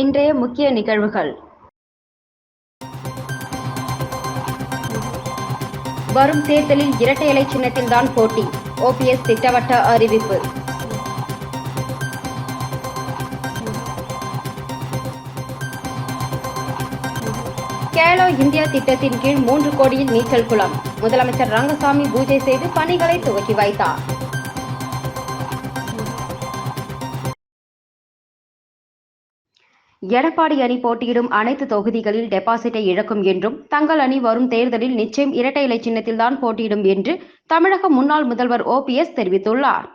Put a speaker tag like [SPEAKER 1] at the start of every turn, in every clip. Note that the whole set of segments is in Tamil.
[SPEAKER 1] இன்றைய முக்கிய நிகழ்வுகள். வரும் தேர்தலில் இரட்டை இலை சின்னத்தில்தான் போட்டி. ஓபிஎஸ் திட்டவட்ட அறிவிப்பு. கேலோ இந்தியா திட்டத்தின் கீழ் மூன்று கோடியில் நீச்சல் குளம். முதலமைச்சர் ரங்கசாமி பூஜை செய்து பணிகளை துவக்கி வைத்தார். எடப்பாடி அணி போட்டியிடும் அனைத்து தொகுதிகளில் டெபாசிட்டை இழக்கும் என்றும் தங்கள் அணி வரும் தேர்தலில் நிச்சயம் இரட்டை இலை சின்னத்தில்தான் போட்டியிடும் என்று தமிழக முன்னாள் முதல்வர் ஓபிஎஸ் தெரிவித்துள்ளார்.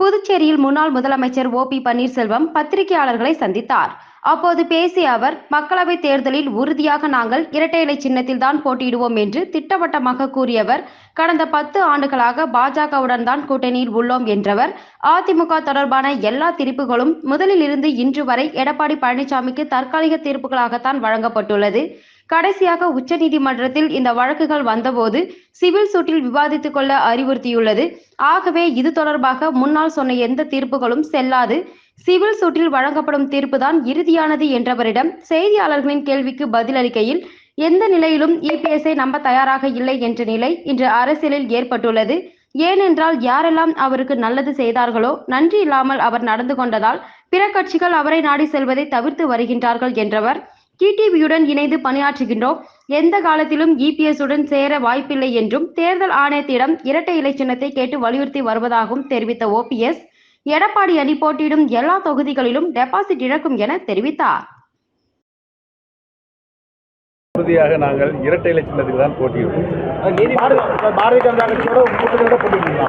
[SPEAKER 1] புதுச்சேரியில் முன்னாள் முதலமைச்சர் ஓ பி பன்னீர்செல்வம் பத்திரிகையாளர்களை சந்தித்தார். அப்போது பேசிய அவர் மக்களவைத் தேர்தலில் உறுதியாக நாங்கள் இரட்டை இலை சின்னத்தில்தான் போட்டியிடுவோம் என்று திட்டவட்டமாக கூறியவர் கடந்த பத்து ஆண்டுகளாக பாஜகவுடன் தான் கூட்டணியில் உள்ளோம் என்றவர் அதிமுக தொடர்பான எல்லா தீர்ப்புகளும் முதலில் இருந்து இன்று வரை எடப்பாடி பழனிசாமிக்கு தற்காலிக தீர்ப்புகளாகத்தான் வழங்கப்பட்டுள்ளது. கடைசியாக உச்சநீதிமன்றத்தில் இந்த வழக்குகள் வந்தபோது சிவில் சூட்டில் விவாதித்துக் கொள்ள அறிவுறுத்தியுள்ளது. ஆகவே இது தொடர்பாக முன்னால் சொன்ன எந்த தீர்ப்புகளும் செல்லாது. சிவில் சூட்டில் வழங்கப்படும் தீர்ப்புதான் இறுதியானது என்றவரிடம் செய்தியாளர்களின் கேள்விக்கு பதிலளிக்கையில் எந்த நிலையிலும் இபிஎஸ்ஐ நம்ப தயாராக இல்லை என்ற நிலை இன்று அரசியலில் ஏற்பட்டுள்ளது. ஏனென்றால் யாரெல்லாம் அவருக்கு நல்லது செய்தார்களோ நன்றி இல்லாமல் அவர் நடந்து கொண்டதால் பிற கட்சிகள் அவரை நாடி செல்வதை தவிர்த்து வருகின்றார்கள் என்றவர். டிடிவியுடன் இணைந்து பணியாற்றுகின்றோம். எந்த காலத்திலும் இபிஎஸ் உடன் சேர வாய்ப்பில்லை என்றும் தேர்தல் ஆணையத்திடம் இரட்டை இலை சின்னத்தை கேட்டு வலியுறுத்தி வருவதாகவும் தெரிவித்த ஓபிஎஸ் எடப்பாடி அணி போட்டியிடும் எல்லா தொகுதிகளிலும் டெபாசிட் இழக்கும் என தெரிவித்தார்.
[SPEAKER 2] உறுதியாக நாங்கள் இரட்டை இலை சின்னத்துக்கு தான் போட்டியிடுவோம்.
[SPEAKER 3] பாரதிய ஜனதா கட்சியோட கூட்டணியோட போட்டுருக்கீங்களா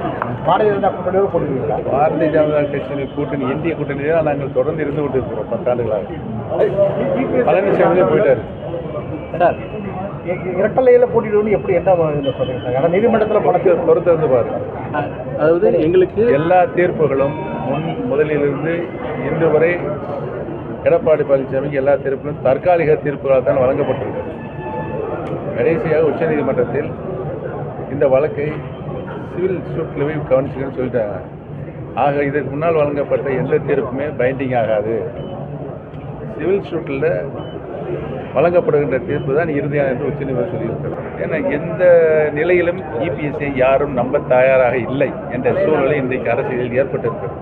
[SPEAKER 3] பாரதிய ஜனதா கூட்டணியோட போட்டுருக்கீங்களா
[SPEAKER 2] பாரதிய ஜனதா கட்சியின் கூட்டணி இந்திய கூட்டணி தான் நாங்கள் தொடர்ந்து இருந்து கொண்டு இருக்கிறோம் பத்தாண்டுகளாக பழனிசாமி போயிட்டாரு.
[SPEAKER 3] சார் இரட்டலையில் போட்டிடுவோம்னு எப்படி என்ன ஏன்னா நீதிமன்றத்தில் பணத்தை
[SPEAKER 2] பணத்தை பொறுத்திருந்து பாருங்க
[SPEAKER 4] அதாவது எங்களுக்கு
[SPEAKER 2] எல்லா தீர்ப்புகளும் முன் முதலிலிருந்து இன்று வரை எடப்பாடி பழனிசாமிக்கு எல்லா தீர்ப்புகளும் தற்காலிக தீர்ப்புகளால் தான் வழங்கப்பட்டிருக்கிறது. கடைசியாக உச்சநீதிமன்றத்தில் இந்த வழக்கை சிவில் சூட்டில் போய் கவனிச்சுக்கன்னு சொல்லிட்டாங்க. ஆக இதற்கு முன்னால் வழங்கப்பட்ட எந்த தீர்ப்புமே பைண்டிங் ஆகாது. சிவில் சூட்டில் வழங்கப்படுகின்ற தீர்ப்பு தான் இறுதியான என்று உச்சநீதிமன்றம் சொல்லியிருக்கிறது. ஏன்னா எந்த நிலையிலும் இபிஎஸ்ஐ யாரும் நம்ப தயாராக இல்லை என்ற சூழ்நிலை இன்றைக்கு அரசியலில் ஏற்பட்டிருக்கிறது.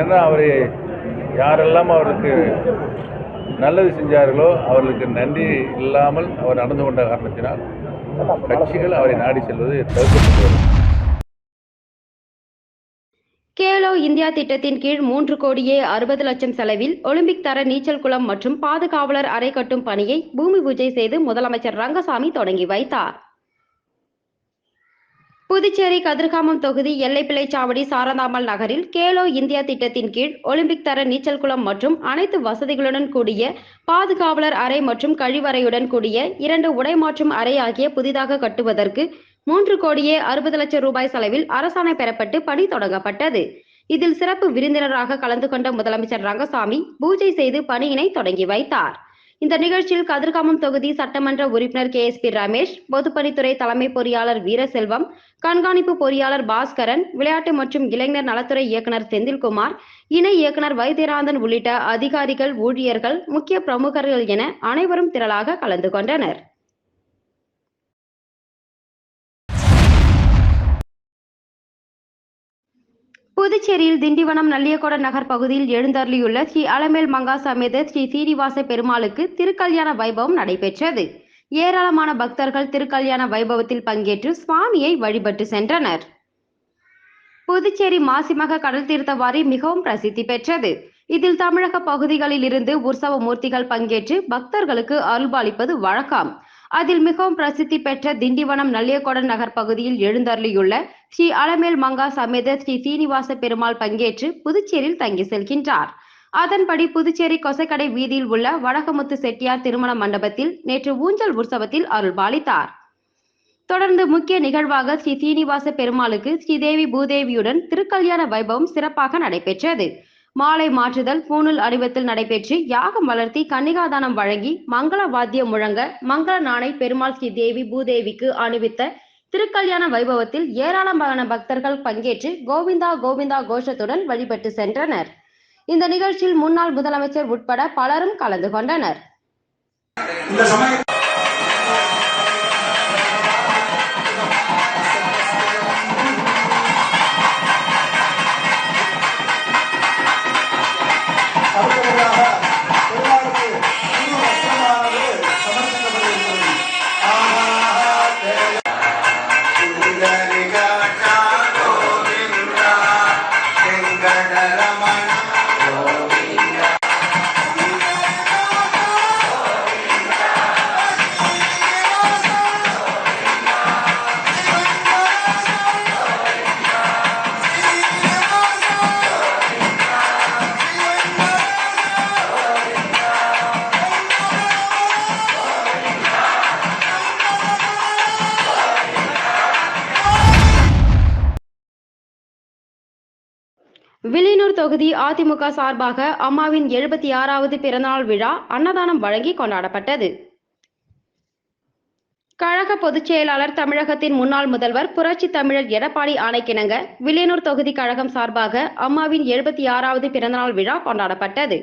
[SPEAKER 2] ஏன்னா அவர் யாரெல்லாம் அவருக்கு நல்லது செஞ்சார்களோ அவர்களுக்கு நன்றி இல்லாமல் அவர் நடந்து கொண்ட காரணத்தினால் கட்சிகள் அவரை நாடி செல்வது தவிர்க்கப்பட்டு
[SPEAKER 1] கேலோ இந்தியா திட்டத்தின் கீழ் மூன்று கோடியே அறுபது லட்சம் செலவில் ஒலிம்பிக் தர நீச்சல் குளம் மற்றும் பாதுகாவலர் அறை கட்டும் பணியை பூமி பூஜை செய்து முதலமைச்சர் ரங்கசாமி தொடங்கி வைத்தார். புதுச்சேரி கதிர்காமம் தொகுதி எல்லைப்பிள்ளைச்சாவடி சாரதாமல் நகரில் கேலோ இந்தியா திட்டத்தின் கீழ் ஒலிம்பிக் தர நீச்சல் குளம் மற்றும் அனைத்து வசதிகளுடன் கூடிய பாதுகாவலர் அறை மற்றும் கழிவறையுடன் கூடிய இரண்டு உடைமாற்றும் அறை ஆகிய புதிதாக கட்டுவதற்கு மூன்று கோடியே அறுபது லட்சம் ரூபாய் செலவில் அரசாணை பெறப்பட்டு பணி தொடங்கப்பட்டது. இதில் சிறப்பு விருந்தினராக கலந்து கொண்ட முதலமைச்சர் ரங்கசாமி பூஜை செய்து பணியினை தொடங்கி வைத்தார். இந்த நிகழ்ச்சியில் கதிர்காமம் தொகுதி சட்டமன்ற உறுப்பினர் கே எஸ் பி ரமேஷ் பொதுப்பணித்துறை தலைமை பொறியாளர் வீரசெல்வம் கண்காணிப்பு பொறியாளர் பாஸ்கரன் விளையாட்டு மற்றும் இளைஞர் நலத்துறை இயக்குனர் செந்தில்குமார் இணை இயக்குனர் வைத்தியநாதன் உள்ளிட்ட அதிகாரிகள் ஊழியர்கள் முக்கிய பிரமுகர்கள் என அனைவரும் திரளாக கலந்து கொண்டனர். புதுச்சேரியில் திண்டிவனம் நல்லியகொட நகர் பகுதியில் எழுந்தருளியுள்ள ஸ்ரீ அலமேல் மங்கா சமேத ஸ்ரீ சீனிவாச பெருமாளுக்கு திருக்கல்யாண வைபவம் நடைபெற்றது. ஏராளமான பக்தர்கள் திருக்கல்யாண வைபவத்தில் பங்கேற்று சுவாமியை வழிபட்டு சென்றனர். புதுச்சேரி மாசிமக கடல் தீர்த்தவாரி மிகவும் பிரசித்தி பெற்றது. இதில் தமிழக பகுதிகளில் இருந்து உற்சவ மூர்த்திகள் பங்கேற்று பக்தர்களுக்கு அருள்பாலிப்பது வழக்கம். அதில் மிகவும் பிரசித்தி பெற்ற திண்டிவனம் நல்லியகொடன் நகர் பகுதியில் எழுந்தருளியுள்ள ஸ்ரீ அலமேல் மங்கா சமேத ஸ்ரீ சீனிவாச பெருமாள் பங்கேற்று புதுச்சேரியில் தங்கி செல்கின்றார். அதன்படி புதுச்சேரி கொசைக்கடை வீதியில் உள்ள வடகமுத்து செட்டியார் திருமண மண்டபத்தில் நேற்று ஊஞ்சல் உற்சவத்தில் அருள்பாலித்தார். தொடர்ந்து முக்கிய நிகழ்வாக ஸ்ரீ சீனிவாச பெருமாளுக்கு ஸ்ரீதேவி பூதேவியுடன் திருக்கல்யாண வைபவம் சிறப்பாக நடைபெற்றது. மாலை மாற்றுதல் பூணூல் அணிவத்தில் நடைபெற்று யாகம் வளர்த்தி கன்னிகாதானம் வழங்கி மங்கள வாத்தியம் முழங்க மங்கள நாணை பெருமாள் ஸ்ரீ தேவி பூதேவிக்கு அணிவித்த திருக்கல்யாண வைபவத்தில் ஏராளமான பக்தர்கள் பங்கேற்று கோவிந்தா கோவிந்தா கோஷத்துடன் வழிபட்டு சென்றனர். இந்த நிகழ்ச்சியில் முன்னாள் முதலமைச்சர் உட்பட பலரும் கலந்து கொண்டனர்.
[SPEAKER 5] இந்த
[SPEAKER 1] தொகுதி அதிமுக சார்பாக அம்மாவின் எழுபத்தி ஆறாவது பிறந்தநாள் விழா அன்னதானம் வழங்கி கொண்டாடப்பட்டது. கழக பொதுச் செயலாளர் தமிழகத்தின் முன்னாள் முதல்வர் புரட்சி தமிழர் எடப்பாடி ஆணைக்கிணங்க வில்லியனூர் தொகுதி கழகம் சார்பாக அம்மாவின் எழுபத்தி ஆறாவது பிறந்தநாள் விழா கொண்டாடப்பட்டது.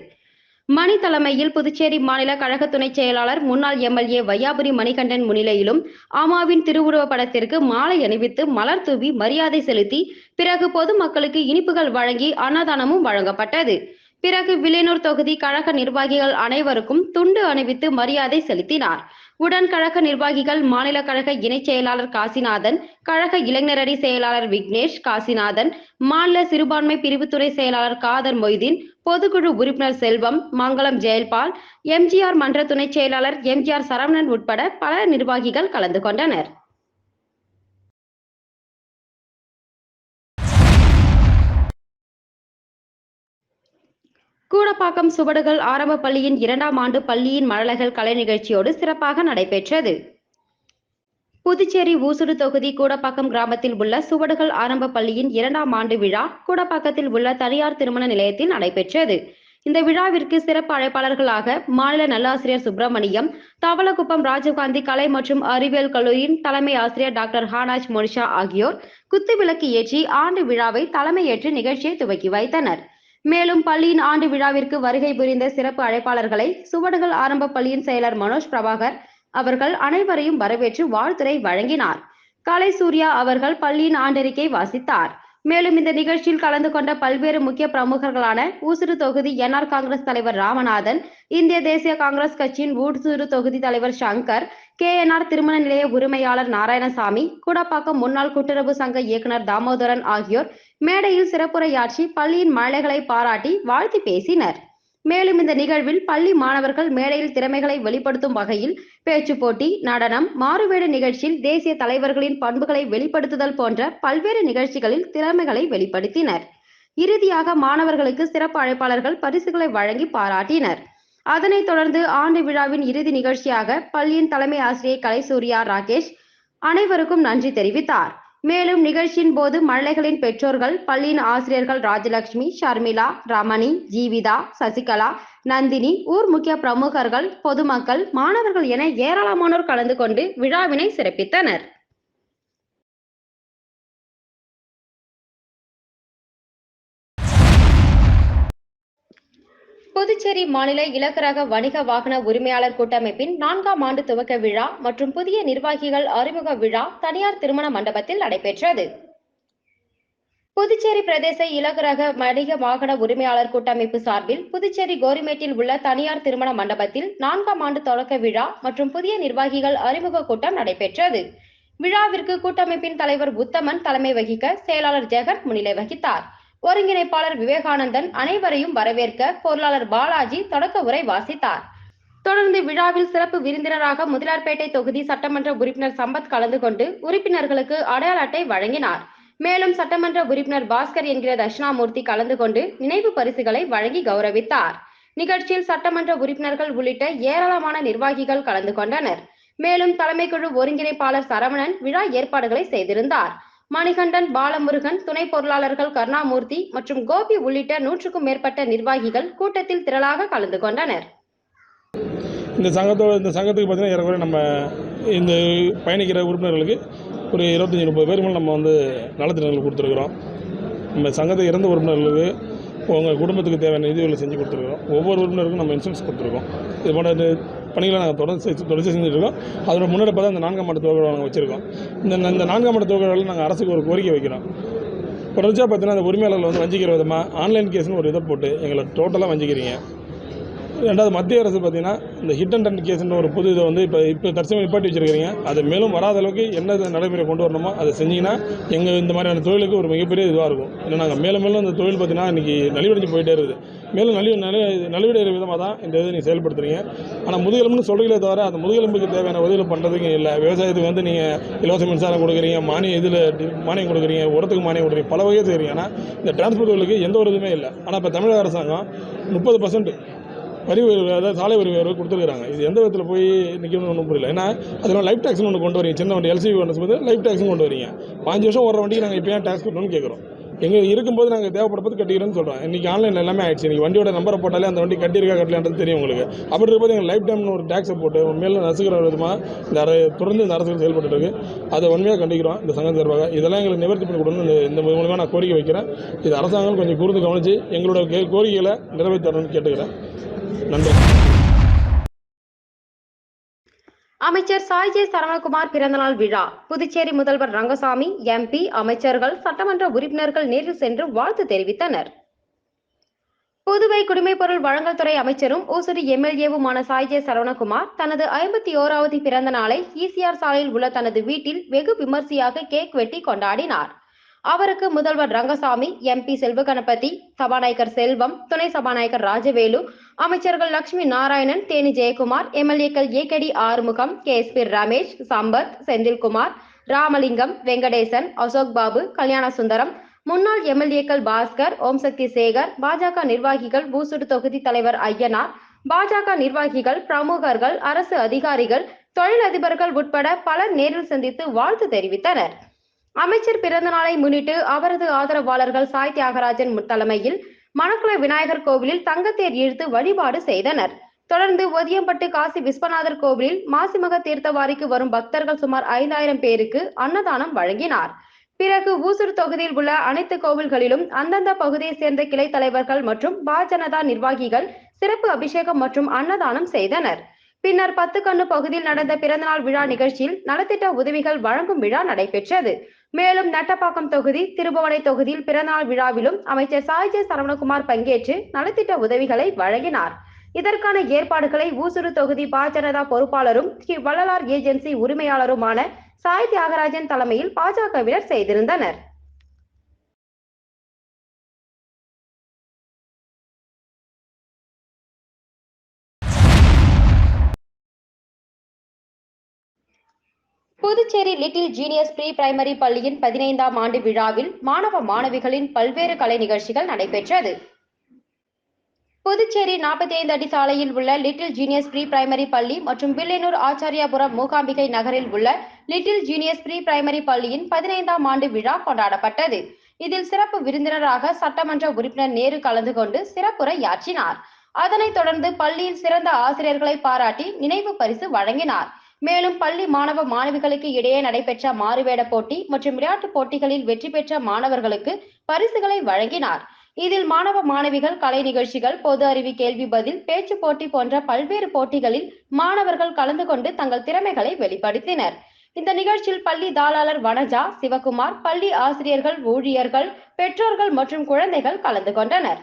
[SPEAKER 1] மணி தலைமையில் புதுச்சேரி மாநில கழக துணைச் செயலாளர் முன்னாள் எம்எல்ஏ வையாபுரி மணிகண்டன் முன்னிலையிலும் அம்மாவின் திருவுருவ படத்திற்கு மாலை அணிவித்து மலர் தூவி மரியாதை செலுத்தி பிறகு பொதுமக்களுக்கு இனிப்புகள் வழங்கி அன்னதானமும் வழங்கப்பட்டது. பிறகு வில்லியனூர் தொகுதி கழக நிர்வாகிகள் அனைவருக்கும் துண்டு அணிவித்து மரியாதை செலுத்தினார். உடன் கழக நிர்வாகிகள் மாநில கழக இணைச் செயலாளர் காசிநாதன் கழக இளைஞரணி செயலாளர் விக்னேஷ் காசிநாதன் மாநில சிறுபான்மை பிரிவுத்துறை செயலாளர் காதர் மொய்தீன் பொதுக்குழு உறுப்பினர் செல்வம் மங்களம் ஜெயல்பால் எம்ஜிஆர் மன்ற துணைச் செயலாளர் எம்ஜிஆர் சரவணன் உட்பட பல நிர்வாகிகள் கலந்து கொண்டனர். கூடப்பாக்கம் சுவடுகள் ஆரம்ப பள்ளியின் இரண்டாம் ஆண்டு பள்ளியின் மழலைகள் கலை நிகழ்ச்சியோடு சிறப்பாக நடைபெற்றது. புதுச்சேரி ஊசுடு தொகுதி கூடப்பாக்கம் கிராமத்தில் உள்ள சுவடுகள் ஆரம்ப பள்ளியின் இரண்டாம் ஆண்டு விழா கூடப்பாக்கத்தில் உள்ள தனியார் திருமண நிலையத்தில் நடைபெற்றது. இந்த விழாவிற்கு சிறப்பு அழைப்பாளர்களாக மாநில நல்லாசிரியர் சுப்பிரமணியம் தவளக்குப்பம் ராஜீவ்காந்தி கலை மற்றும் அறிவியல் கல்லூரியின் தலைமை ஆசிரியர் டாக்டர் ஹானாஜ் மொனிஷா ஆகியோர் குத்துவிளக்கு ஏற்றி ஆண்டு விழாவை தலைமையேற்று நிகழ்ச்சியை துவக்கி வைத்தனர். மேலும் பள்ளியின் ஆண்டு விழாவிற்கு வருகை புரிந்த சிறப்பு அழைப்பாளர்களை சுவடுகள் ஆரம்ப பள்ளியின் செயலர் மனோஜ் பிரபாகர் அவர்கள் அனைவரையும் வரவேற்று வாழ்த்துரை வழங்கினார். கலை சூர்யா அவர்கள் பள்ளியின் ஆண்டறிக்கை வாசித்தார். மேலும் இந்த நிகழ்ச்சியில் கலந்து கொண்ட பல்வேறு முக்கிய பிரமுகர்களான ஊசுடு தொகுதி என்ஆர் காங்கிரஸ் தலைவர் ராமநாதன் இந்திய தேசிய காங்கிரஸ் கட்சியின் ஊசுடு தொகுதி தலைவர் சங்கர் கேஎன்ஆர் திருமண நிலைய உரிமையாளர் நாராயணசாமி கூடப்பாக்கம் முன்னாள் கூட்டுறவு சங்க இயக்குனர் தாமோதரன் ஆகியோர் மேடையில் சிறப்புரையாற்றி பள்ளியின் மழலைகளை பாராட்டி வாழ்த்தி பேசினர். மேலும் இந்த நிகழ்வில் பள்ளி மாணவர்கள் மேடையில் திறமைகளை வெளிப்படுத்தும் வகையில் பேச்சு போட்டி நடனம் மாறுவேட நிகழ்ச்சியில் தேசிய தலைவர்களின் பண்புகளை வெளிப்படுத்துதல் போன்ற பல்வேறு நிகழ்ச்சிகளில் திறமைகளை வெளிப்படுத்தினர். இறுதியாக மாணவர்களுக்கு சிறப்பு அழைப்பாளர்கள் பரிசுகளை வழங்கி பாராட்டினர். அதனைத் தொடர்ந்து ஆண்டு விழாவின் இறுதி நிகழ்ச்சியாக பள்ளியின் தலைமை ஆசிரியர் கலைசூர்யா ராகேஷ் அனைவருக்கும் நன்றி தெரிவித்தார். மேலும் நிகழ்ச்சியின் போது மழலைகளின் பெற்றோர்கள் பள்ளியின் ஆசிரியர்கள் ராஜலட்சுமி ஷர்மிளா ரமணி ஜீவிதா சசிகலா நந்தினி ஊர் முக்கிய பிரமுகர்கள் பொதுமக்கள் மாணவர்கள் என ஏராளமானோர் கலந்து கொண்டு விழாவினை சிறப்பித்தனர். புதுச்சேரி மாநில இலக்கரக வணிக வாகன உரிமையாளர் கூட்டமைப்பின் நான்காம் ஆண்டு துவக்க விழா மற்றும் புதிய நிர்வாகிகள் அறிமுக விழா தனியார் திருமண மண்டபத்தில் நடைபெற்றது. புதுச்சேரி பிரதேச இலகுரக வணிக வாகன உரிமையாளர் கூட்டமைப்பு சார்பில் புதுச்சேரி கோரிமேட்டில் உள்ள தனியார் திருமண மண்டபத்தில் நான்காம் ஆண்டு தொடக்க விழா மற்றும் புதிய நிர்வாகிகள் அறிமுக கூட்டம் நடைபெற்றது. விழாவிற்கு கூட்டமைப்பின் தலைவர் உத்தமன் தலைமை வகிக்க செயலாளர் ஜெகன் முன்னிலை வகித்தார். ஒருங்கிணைப்பாளர் விவேகானந்தன் அனைவரையும் வரவேற்க பொருளாளர் பாலாஜி தொடக்க உரை வாசித்தார். தொடர்ந்து விழாவில் சிறப்பு விருந்தினராக முதலார்பேட்டை தொகுதி சட்டமன்ற உறுப்பினர் சம்பத் கலந்து கொண்டு உறுப்பினர்களுக்கு அடையாள அட்டை வழங்கினார். மேலும் சட்டமன்ற உறுப்பினர் பாஸ்கர் என்கிற தட்சிணாமூர்த்தி கலந்து கொண்டு நினைவு பரிசுகளை வழங்கி கௌரவித்தார். நிகழ்ச்சியில் சட்டமன்ற உறுப்பினர்கள் உள்ளிட்ட ஏராளமான நிர்வாகிகள் கலந்து கொண்டனர். மேலும் தலைமைக்குழு ஒருங்கிணைப்பாளர் சரவணன் விழா ஏற்பாடுகளை செய்திருந்தார். மணிகண்டன் பாலமுருகன் துணை பொருளாளர்கள் கருணாமூர்த்தி மற்றும் கோபி உள்ளிட்ட நூற்றுக்கும் மேற்பட்ட நிர்வாகிகள் கூட்டத்தில் திரளாக கலந்து கொண்டனர்.
[SPEAKER 6] இந்த சங்கத்தோட இந்த சங்கத்துக்கு பார்த்தீங்கன்னா ஏறக்குறைய நம்ம இந்த பயணிக்கிற உறுப்பினர்களுக்கு ஒரு இருபத்தஞ்சி முப்பது பேர் மேலே நம்ம வந்து நலத்திட்டங்கள் கொடுத்துருக்குறோம். நம்ம சங்கத்தை இறந்த உறுப்பினர்களுக்கு உங்கள் குடும்பத்துக்கு தேவையான நிதிகளை செஞ்சு கொடுத்துருக்கோம் ஒவ்வொரு உறுப்பினருக்கும் நம்ம இன்சூரன்ஸ் கொடுத்துருக்கோம். இது போன்ற பணிகளை நாங்கள் தொடர்ந்து செஞ்சு தொடர்ச்சி செஞ்சுட்டு இருக்கோம் அதோட முன்னெடுப்பாக தான் இந்த நான்காம் மட்ட தொகையை நாங்கள் வச்சுருக்கோம். இந்த இந்த நான்காம் மட்ட தொகைகளில் நாங்கள் அரசுக்கு ஒரு கோரிக்கை வைக்கிறோம். தொடர்ச்சியாக பார்த்தீங்கன்னா அந்த உரிமையாளர்கள் வந்து வஞ்சிக்கிற விதமாக ஆன்லைன் கேஸ்னு ஒரு இதை போட்டு எங்களை டோட்டலாக வஞ்சிக்கிறீங்க. ரெண்டாவது மத்திய அரசு பார்த்தீங்கன்னா இந்த ஹிட் அண்ட் ரன் கேஸ்ன்ற ஒரு புது இதை வந்து இப்போ இப்போ தற்சமயம் நிப்பாட்டி வச்சிருக்கிறீங்க. அது மேலும் வராத அளவுக்கு என்ன நடைமுறை கொண்டு வரணுமோ அதை செஞ்சீங்கன்னா எங்கள் இந்த மாதிரியான தொழிலுக்கு ஒரு மிகப்பெரிய இதுவாக இருக்கும். ஏன்னா நாங்கள் மேலும் மேலும் இந்த தொழில் பார்த்தீங்கன்னா இன்றைக்கி நலிவடைஞ்சு போயிட்டே இருக்குது. மேலும் நலிவு நலி நலிவடைகிற விதமாக தான் இந்த இதை நீங்கள் செயல்படுத்துறீங்க. ஆனால் முதுகெலும்புன்னு சொல்கிறீங்களே தவிர அந்த முதுகெலும்புக்கு தேவையான உதவிகள் பண்ணுறதுக்கு இல்லை. விவசாயத்துக்கு வந்து நீங்கள் இலவச மின்சாரம் கொடுக்குறீங்க மானியம் இதில் மானியம் கொடுக்குறீங்க உரத்துக்கு மானியம் கொடுக்குறீங்க பல வகையை செய்கிறீங்க ஆனால் இந்த டிரான்ஸ்போர்ட் தொழிலுக்கு எந்த ஒரு இதுவுமே இல்லை. ஆனால் இப்போ தமிழக அரசாங்கம் முப்பது பர்சன்ட் வரி உயர்வு அதாவது சாலை வரி உயர்வு கொடுத்துருக்காங்க இது எந்த விதத்தில் போய் நிற்கணும்னு ஒன்றும் புரியல. ஏன்னா அதில் லைஃப் டேக்ஸ்னு ஒன்று கொண்டு வரீங்க. சின்ன வண்டி எல்சிபி ஒன்று வந்து லைஃப் டேக்ஸ்னு கொண்டு வரீங்க. பாஞ்சு வருஷம் ஓடுற வண்டிக்கு நாங்கள் இப்போ ஏன் டேக்ஸ் கட்டணும்னு கேட்குறோம் எங்கே இருக்கும்போது நாங்கள் தேவைப்படுறது கட்டிக்கிறோம்னு சொல்கிறோம் இன்றைக்கி ஆன்லைனில் எல்லாமே ஆயிடுச்சு. இன்றைக்கி வண்டியோட நம்பரை போட்டாலே அந்த வண்டி கட்டியிருக்கா கட்டலான்றது தெரியும் உங்களுக்கு. அப்படி இருக்கும்போது எங்கள் லைஃப் டைம்னு ஒரு டேக்ஸை போட்டு உண்மையில் நசுக்கிற விதமாக இந்த தொடர்ந்து இந்த அரசுகள் செயல்பட்டு இருக்கு. அதை உண்மையாக கண்டிக்கிறோம். இந்த சங்கம் சார்பாக இதெல்லாம் எங்களுக்கு நிவர்த்தி பண்ணி கொடுக்கணும் இந்த மூலமாக நான் கோரிக்கை வைக்கிறேன். இது அரசாங்கம் கொஞ்சம் கூர்ந்து கவனித்து எங்களோட கே- கோரிக்கைகளை நிறைவேற்றணும்னு கேட்டுக்கிறேன். நன்றி.
[SPEAKER 1] அமைச்சர் சாய்ஜே சரவணகுமார் பிறந்தநாள் விழா. புதுச்சேரி முதல்வர் ரங்கசாமி எம்பி அமைச்சர்கள் சட்டமன்ற உறுப்பினர்கள் நேரில் சென்று வாழ்த்து தெரிவித்தனர். புதுவை குடிமைப்பொருள் வழங்கல் துறை அமைச்சரும் ஊசுடு எம்எல்ஏவுமான சாய்ஜே சரவணகுமார் தனது ஐம்பத்தி ஓராவது பிறந்த நாளை ஈசிஆர் சாலையில் உள்ள தனது வீட்டில் வெகு விமர்சையாக கேக் வெட்டி கொண்டாடினார். அவருக்கு முதல்வர் ரங்கசாமி எம்பி செல்வ கணபதி சபாநாயகர் செல்வம் துணை சபாநாயகர் ராஜவேலு அமைச்சர்கள் லட்சுமி நாராயணன் தேனி ஜெயக்குமார் எம்எல்ஏக்கள் ஏகடி Arumugam K S P Ramesh Sampath Senthilkumar Ramalingam Venkatesan Ashok Babu Kalyana Sundaram முன்னாள் எம்எல்ஏக்கள் பாஸ்கர் ஓம் சக்தி சேகர் பாஜக நிர்வாகிகள் பூசுடு தொகுதி தலைவர் ஐயனார் பாஜக நிர்வாகிகள் பிரமுகர்கள் அரசு அதிகாரிகள் தொழிலதிபர்கள் உட்பட பலர் நேரில் சந்தித்து வாழ்த்து தெரிவித்தனர். அமைச்சர் பிறந்த நாளை முன்னிட்டு அவரது ஆதரவாளர்கள் சாய் தியாகராஜன் தலைமையில் மணக்குள விநாயகர் கோவிலில் தங்கத்தேர் இழுத்து வழிபாடு செய்தனர். தொடர்ந்து ஒதியம்பட்டு காசி விஸ்வநாதர் கோவிலில் மாசிமக தீர்த்தவாரிக்கு வரும் பக்தர்கள் சுமார் ஐந்தாயிரம் பேருக்கு அன்னதானம் வழங்கினார். பிறகு ஊசூர் தொகுதியில் உள்ள அனைத்து கோவில்களிலும் அந்தந்த பகுதியைச் சேர்ந்த கிளை தலைவர்கள் மற்றும் பாஜனதா நிர்வாகிகள் சிறப்பு அபிஷேகம் மற்றும் அன்னதானம் செய்தனர். பின்னர் பத்து கண்ணு பகுதியில் நடந்த பிறந்தநாள் விழா நிகழ்ச்சியில் நலத்திட்ட உதவிகள் வழங்கும் விழா நடைபெற்றது. மேலும் நட்டப்பாக்கம் தொகுதி திருபுவனை தொகுதியில் பிறநாள் விழாவிலும் அமைச்சர் சாய்ஜே சரவணகுமார் பங்கேற்று நலத்திட்ட உதவிகளை வழங்கினார். இதற்கான ஏற்பாடுகளை ஊசுரு தொகுதி பாஜனதா பொறுப்பாளரும் ஸ்ரீ வள்ளலார் ஏஜென்சி உரிமையாளருமான சாய் தியாகராஜன் தலைமையில் பாஜகவினர் செய்திருந்தனர். Puducherry Little Genius Pre Primary பள்ளியின் பதினைந்தாம் ஆண்டு விழாவில் மாணவ மாணவிகளின் பல்வேறு கலை நிகழ்ச்சிகள் நடைபெற்றது. புதுச்சேரி நாற்பத்தி ஐந்து அடி சாலையில் உள்ள லிட்டில் ஜீனியஸ் ப்ரீ பிரைமரி பள்ளி மற்றும் வில்லியனூர் ஆச்சாரியாபுரம் மூகாம்பிகை நகரில் உள்ள லிட்டில் ஜீனியஸ் ப்ரீ பிரைமரி பள்ளியின் பதினைந்தாம் ஆண்டு விழா கொண்டாடப்பட்டது. இதில் சிறப்பு விருந்தினராக சட்டமன்ற உறுப்பினர் நேரு கலந்து கொண்டு சிறப்புரையாற்றினார். அதனைத் தொடர்ந்து பள்ளியில் சிறந்த ஆசிரியர்களை பாராட்டி நினைவு பரிசு வழங்கினார். மேலும் பள்ளி மாணவ மாணவிகளுக்கு இடையே நடைபெற்ற மாறுவேட போட்டி மற்றும் விளையாட்டுப் போட்டிகளில் வெற்றி பெற்ற மாணவர்களுக்கு பரிசுகளை வழங்கினார். இதில் மாணவ மாணவிகள் கலை நிகழ்ச்சிகள் பொது அறிவு கேள்வி பதில் பேச்சு போட்டி போன்ற பல்வேறு போட்டிகளில் மாணவர்கள் கலந்து கொண்டு தங்கள் திறமைகளை வெளிப்படுத்தினர். இந்த நிகழ்ச்சியில் பள்ளி தாளாளர் வனஜா சிவகுமார் பள்ளி ஆசிரியர்கள் ஊழியர்கள் பெற்றோர்கள் மற்றும் குழந்தைகள் கலந்து கொண்டனர்.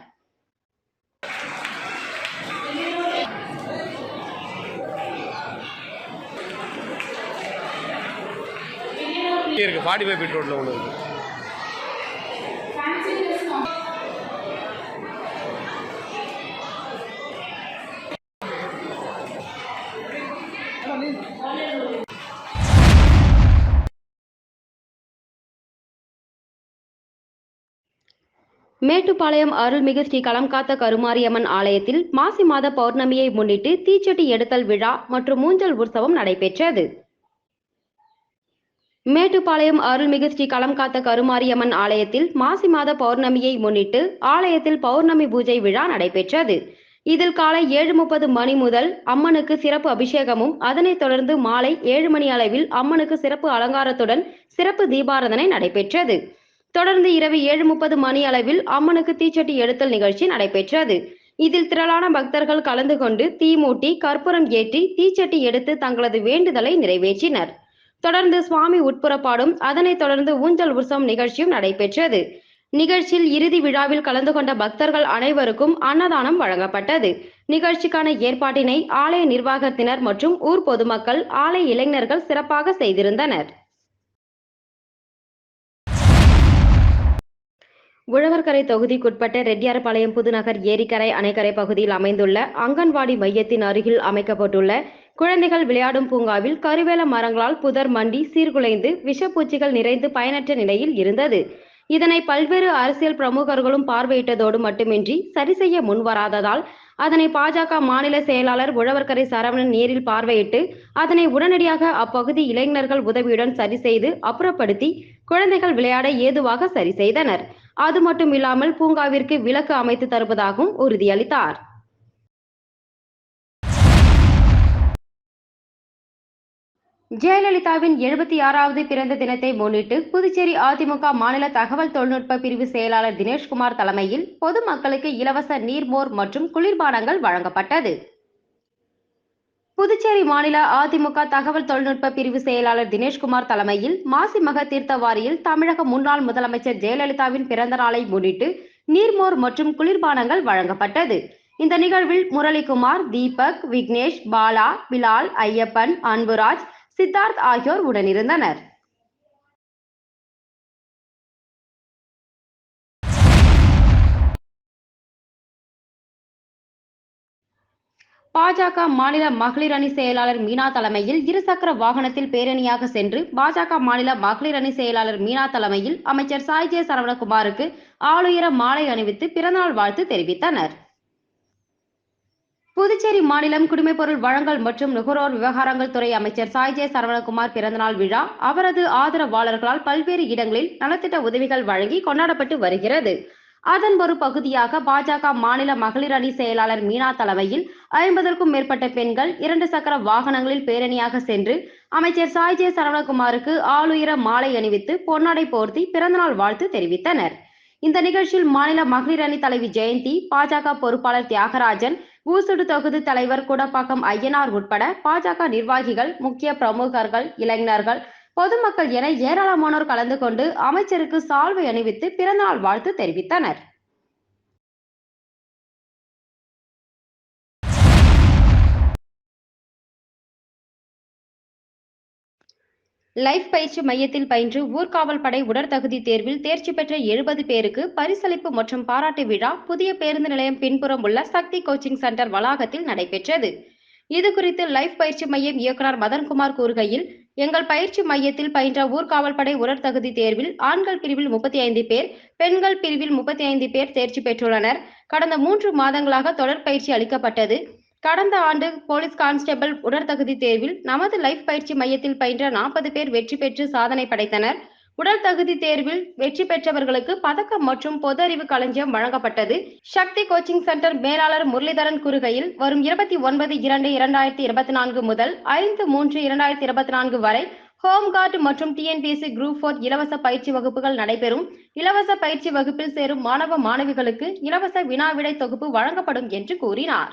[SPEAKER 4] இருக்கு ஃபார்ட்டி ஃபைவ் ஃபீட் ரோட்டில் ஒன்று இருக்குது
[SPEAKER 1] மேட்டுப்பாளையம் அருள்மிகு ஸ்ரீ களம்காத்த கருமாரியம்மன் ஆலயத்தில் மாசி மாத பௌர்ணமியை முன்னிட்டு தீச்சட்டி எடுத்தல் விழா மற்றும் மூஞ்சல் உற்சவம் நடைபெற்றது. மேட்டுப்பாளையம் அருள்மிகு ஸ்ரீ களம்காத்த கருமாரியம்மன் ஆலயத்தில் மாசி மாத பௌர்ணமியை முன்னிட்டு ஆலயத்தில் பௌர்ணமி பூஜை விழா நடைபெற்றது. இதில் காலை ஏழு முப்பது மணி முதல் அம்மனுக்கு சிறப்பு அபிஷேகமும் அதனைத் தொடர்ந்து மாலை ஏழு மணி அளவில் அம்மனுக்கு சிறப்பு அலங்காரத்துடன் சிறப்பு தீபாராதனை நடைபெற்றது. தொடர்ந்து இரவு ஏழு முப்பது மணி அளவில் அம்மனுக்கு தீச்சட்டி எடுத்தல் நிகழ்ச்சி நடைபெற்றது. இதில் திரளான பக்தர்கள் கலந்து கொண்டு தீ மூட்டி கற்பூரம் ஏற்றி தீச்சட்டி எடுத்து தங்களது வேண்டுதலை நிறைவேற்றினர். தொடர்ந்து சுவாமி உட்புறப்பாடும் அதனைத் தொடர்ந்து ஊஞ்சல் உற்சவம் நிகழ்ச்சியும் நடைபெற்றது. நிகழ்ச்சியில் இறுதி விழாவில் கலந்து கொண்ட பக்தர்கள் அனைவருக்கும் அன்னதானம் வழங்கப்பட்டது. நிகழ்ச்சிக்கான ஏற்பாட்டினை ஆலய நிர்வாகத்தினர் மற்றும் ஊர் பொதுமக்கள் ஆலய இளைஞர்கள் சிறப்பாக செய்திருந்தனர். உழவர்கரை தொகுதிக்குட்பட்ட ரெட்டியார்பாளையம் புதுநகர் ஏரிக்கரை அணைக்கரை பகுதியில் அமைந்துள்ள அங்கன்வாடி மையத்தின் அருகில் அமைக்கப்பட்டுள்ள குழந்தைகள் விளையாடும் பூங்காவில் கருவேல மரங்களால் புதர் மண்டி சீர்குலைந்து விஷப்பூச்சிகள் நிறைந்து பயனற்ற நிலையில் இருந்தது. இதனை பல்வேறு அரசியல் பிரமுகர்களும் பார்வையிட்டதோடு மட்டுமின்றி சரி செய்ய முன்வராததால் அதனை பாஜக மாநில செயலாளர் உழவர்கரை சரவணன் நேரில் பார்வையிட்டு அதனை உடனடியாக அப்பகுதி இளைஞர்கள் உதவியுடன் சரி செய்து அப்புறப்படுத்தி குழந்தைகள் விளையாட ஏதுவாக சரி செய்தனர். அது மட்டும் இல்லாமல் பூங்காவிற்கு விலக்கு அமைத்து தருவதாகவும் உறுதியளித்தார். ஜெயலலிதாவின் எழுபத்தி ஆறாவது பிறந்த தினத்தை முன்னிட்டு புதுச்சேரி அதிமுக மாநில தகவல் தொழில்நுட்ப பிரிவு செயலாளர் தினேஷ்குமார் தலைமையில் பொதுமக்களுக்கு இலவச நீர்மோர் மற்றும் குளிர்பானங்கள் வழங்கப்பட்டது. புதுச்சேரி மாநில அதிமுக தகவல் தொழில்நுட்ப பிரிவு செயலாளர் தினேஷ்குமார் தலைமையில் மாசிமக தீர்த்தவாரியில் தமிழக முன்னாள் முதலமைச்சர் ஜெயலலிதாவின் பிறந்த நாளை முன்னிட்டு நீர்மோர் மற்றும் குளிர்பானங்கள் வழங்கப்பட்டது. இந்த நிகழ்வில் முரளிகுமார் தீபக் விக்னேஷ் பாலா பிலால் ஐயப்பன் அன்புராஜ் சித்தார்த் ஆகியோர் உடனிருந்தனர். பாஜக மாநில மகளிர் அணி செயலாளர் மீனா தலைமையில் இருசக்கர வாகனத்தில் பேரணியாக சென்று பாஜக மாநில மகளிர் அணி செயலாளர் மீனா தலைமையில் அமைச்சர் சாய்ஜே சரவணகுமாருக்கு ஆளுயர மாலை அணிவித்து பிறந்தநாள் வாழ்த்து தெரிவித்தனர். புதுச்சேரி மாநிலம் குடிமைப்பொருள் வழங்கல் மற்றும் நுகர்வோர் விவகாரங்கள் துறை அமைச்சர் சாய் ஜே சரவணகுமார் பிறந்தநாள் விழா அவரது ஆதரவாளர்களால் பல்வேறு இடங்களில் நலத்திட்ட உதவிகள் வழங்கி கொண்டாடப்பட்டு வருகிறது. அதன் ஒரு பகுதியாக பாஜக மாநில மகளிர் அணி செயலாளர் மீனா தலைமையில் ஐம்பதற்கும் மேற்பட்ட பெண்கள் இரண்டு சக்கர வாகனங்களில் பேரணியாக சென்று அமைச்சர் சாய் ஜே சரவணகுமாருக்கு ஆளுயர மாலை அணிவித்து பொன்னாடை போர்த்தி பிறந்தநாள் வாழ்த்து தெரிவித்தனர். இந்த நிகழ்ச்சியில் மாநில மகளிர் அணி தலைவி ஜெயந்தி பாஜக பொறுப்பாளர் தியாகராஜன் ஊசுடு தொகுதி தலைவர் குடப்பாக்கம் ஐயனார் உட்பட பாஜக நிர்வாகிகள் முக்கிய பிரமுகர்கள் இளைஞர்கள் பொதுமக்கள் என ஏராளமானோர் கலந்து கொண்டு அமைச்சருக்கு சால்வை அணிவித்து பிறந்தநாள் வாழ்த்து தெரிவித்தனர். லைஃப் பயிற்சி மையத்தில் பயின்று ஊர்காவல் படை உடற்தகுதி தேர்வில் தேர்ச்சி பெற்ற எழுபது பேருக்கு பரிசளிப்பு மற்றும் பாராட்டு விழா புதிய பேருந்து நிலையம் பின்புறம் உள்ள சக்தி கோச்சிங் சென்டர் வளாகத்தில் நடைபெற்றது. இது குறித்து லைஃப் பயிற்சி மையம் இயக்குனர் மதன்குமார் கூறுகையில் எங்கள் பயிற்சி மையத்தில் பயின்ற ஊர்காவல் படை உடற்தகுதி தேர்வில் ஆண்கள் பிரிவில் முப்பத்தி ஐந்து பேர் பெண்கள் பிரிவில் முப்பத்தி ஐந்து பேர் தேர்ச்சி பெற்றுள்ளனர். கடந்த மூன்று மாதங்களாக தொடர் பயிற்சி அளிக்கப்பட்டது. கடந்த ஆண்டு போலீஸ் கான்ஸ்டபிள் உடற்தகுதி தேர்வில் நமது லைஃப் பயிற்சி மையத்தில் பயின்ற நாற்பது பேர் வெற்றி பெற்று சாதனை படைத்தனர். உடல் தகுதி தேர்வில் வெற்றி பெற்றவர்களுக்கு பதக்கம் மற்றும் பொது அறிவு களஞ்சியம் வழங்கப்பட்டது. சக்தி கோச்சிங் சென்டர் மேலாளர் முரளிதரன் கூறுகையில் வரும் இருபத்தி ஒன்பது இரண்டு இரண்டாயிரத்தி இருபத்தி நான்கு முதல் ஐந்து மூன்று இரண்டாயிரத்தி இருபத்தி நான்கு வரை ஹோம் கார்டு மற்றும் டிஎன்பிஎஸ்சி குரூப் போர் இலவச பயிற்சி வகுப்புகள் நடைபெறும். இலவச பயிற்சி வகுப்பில் சேரும் மாணவ மாணவிகளுக்கு இலவச வினாவிடை தொகுப்பு வழங்கப்படும் என்று கூறினார்.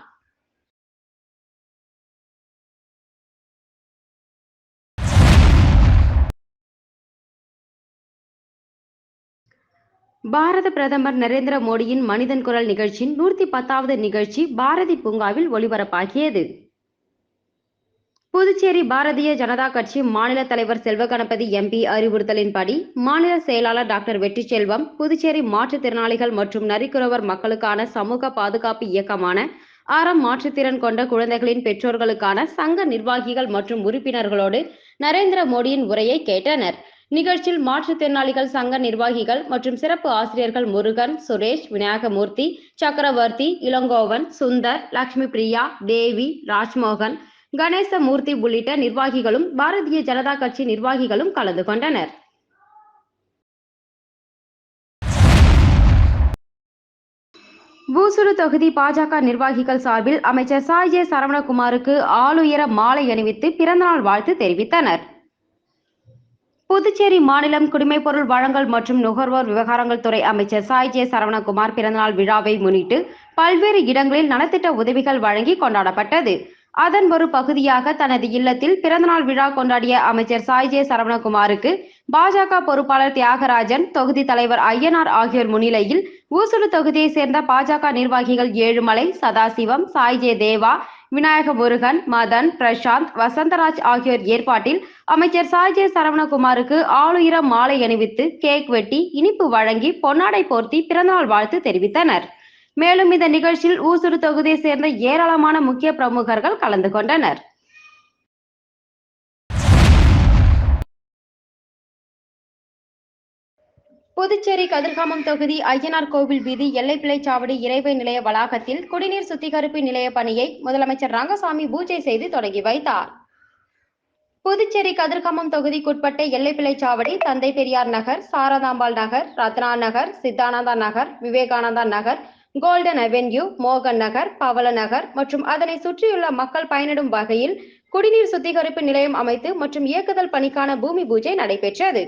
[SPEAKER 1] பாரத பிரதமர் நரேந்திர மோடியின் மனிதன் குரல் நிகழ்ச்சியின் நூற்றி பத்தாவது நிகழ்ச்சி பாரதி பூங்காவில் ஒளிபரப்பாகியது புதுச்சேரி பாரதிய ஜனதா கட்சி மாநில தலைவர் செல்வ கணபதி எம்பி அறிவுறுத்தலின்படி மாநில செயலாளர் டாக்டர் வெற்றி செல்வம் புதுச்சேரி மாற்றுத்திறனாளிகள் மற்றும் நரிக்குறவர் மக்களுக்கான சமூக பாதுகாப்பு இயக்கமான ஆறாம் மாற்றுத்திறன் கொண்ட குழந்தைகளின் பெற்றோர்களுக்கான சங்க நிர்வாகிகள் மற்றும் உறுப்பினர்களோடு நரேந்திர மோடியின் உரையை கேட்டனர். நிகழ்ச்சியில் மாற்றுத்திறனாளிகள் சங்க நிர்வாகிகள் மற்றும் சிறப்பு ஆசிரியர்கள் முருகன் சுரேஷ் விநாயகமூர்த்தி சக்கரவர்த்தி இளங்கோவன் சுந்தர் லக்ஷ்மி பிரியா தேவி ராஜ்மோகன் கணேசமூர்த்தி உள்ளிட்ட நிர்வாகிகளும் பாரதிய ஜனதா கட்சி நிர்வாகிகளும் கலந்து கொண்டனர். பூசுறு தொகுதி பாஜக நிர்வாகிகள் சார்பில் அமைச்சர் சாய் ஜே சரவணகுமாருக்கு ஆளுயர மாலை அணிவித்து பிறந்தநாள் வாழ்த்து தெரிவித்தனர். புதுச்சேரி மாநிலம் குடிமைப்பொருள் வழங்கல் மற்றும் நுகர்வோர் விவகாரங்கள் துறை அமைச்சர் சாய் ஜே சரவணகுமார் பிறந்தநாள் விழாவை முன்னிட்டு பல்வேறு இடங்களில் நலத்திட்ட உதவிகள் வழங்கி கொண்டாடப்பட்டது. அதன் ஒரு பகுதியாக தனது இல்லத்தில் பிறந்தநாள் விழா கொண்டாடிய அமைச்சர் சாய் ஜே சரவணகுமாருக்கு பாஜக பொறுப்பாளர் தியாகராஜன் தொகுதி தலைவர் ஐயனார் ஆகியோர் முன்னிலையில் ஊசுடு தொகுதியைச் சேர்ந்த பாஜக நிர்வாகிகள் ஏழுமலை சதாசிவம் சாய் ஜே தேவா விநாயக முருகன் மதன் பிரசாந்த் வசந்தராஜ் ஆகியோர் ஏற்பாட்டில் அமைச்சர் சாஜே சரவணகுமாருக்கு ஆளுயர மாலை அணிவித்து கேக் வெட்டி இனிப்பு வழங்கி பொன்னாடை போர்த்தி பிறந்தநாள் வாழ்த்து தெரிவித்தனர். மேலும் இந்த நிகழ்ச்சியில் ஊசுறு தொகுதியை சேர்ந்த ஏராளமான முக்கிய பிரமுகர்கள் கலந்து கொண்டனர். புதுச்சேரி கதிர்காமம் தொகுதி ஐயனார் கோவில் வீதி எல்லைப்பிள்ளைச்சாவடி இறைவை நிலைய வளாகத்தில் குடிநீர் சுத்திகரிப்பு நிலைய பணியை முதலமைச்சர் ரங்கசாமி பூஜை செய்து தொடங்கி வைத்தார். புதுச்சேரி கதிர்காமம் தொகுதிக்குட்பட்ட எல்லைப்பிள்ளைச்சாவடி தந்தை பெரியார் நகர் சாரதாம்பாள் நகர் ரத்னா நகர் சித்தானந்தா நகர் விவேகானந்தா நகர் கோல்டன் அவென்யூ மோகன் நகர் பவள நகர் மற்றும் அதனை சுற்றியுள்ள மக்கள் பயனிடும் வகையில் குடிநீர் சுத்திகரிப்பு நிலையம் அமைத்து மற்றும் இயக்குதல் பணிக்கான பூமி பூஜை நடைபெற்றது.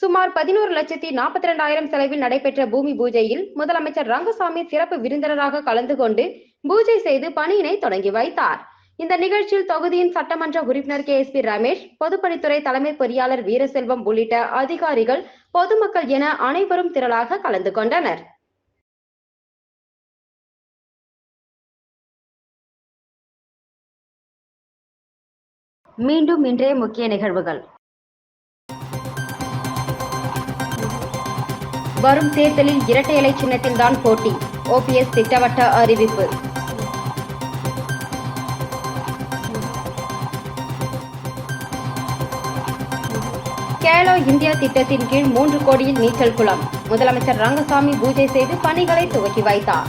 [SPEAKER 1] சுமார் பதினோரு லட்சத்தி நாற்பத்தி ரெண்டாயிரம் செலவில் நடைபெற்ற பூமி பூஜையில் முதலமைச்சர் ரங்கசாமி சிறப்பு விருந்தினராக கலந்து கொண்டு பூஜை செய்து பணியினை தொடங்கி வைத்தார். இந்த நிகழ்ச்சியில் தொகுதியின் சட்டமன்ற உறுப்பினர் கே எஸ் பி ரமேஷ் பொதுப்பணித்துறை தலைமை பொறியாளர் வீரசெல்வம் உள்ளிட்ட அதிகாரிகள் பொதுமக்கள் என அனைவரும் திரளாக கலந்து கொண்டனர். மீண்டும் இன்றைய முக்கிய நிகழ்வுகள். வரும் தேர்தலில் இரட்டை இலை சின்னத்தில்தான் போட்டி. ஓபிஎஸ் திட்டவட்ட அறிவிப்பு. கேலோ இந்தியா திட்டத்தின் கீழ் மூன்று கோடியில் நீச்சல் குளம். முதலமைச்சர் ரங்கசாமி பூஜை செய்து பணிகளை துவக்கி வைத்தார்.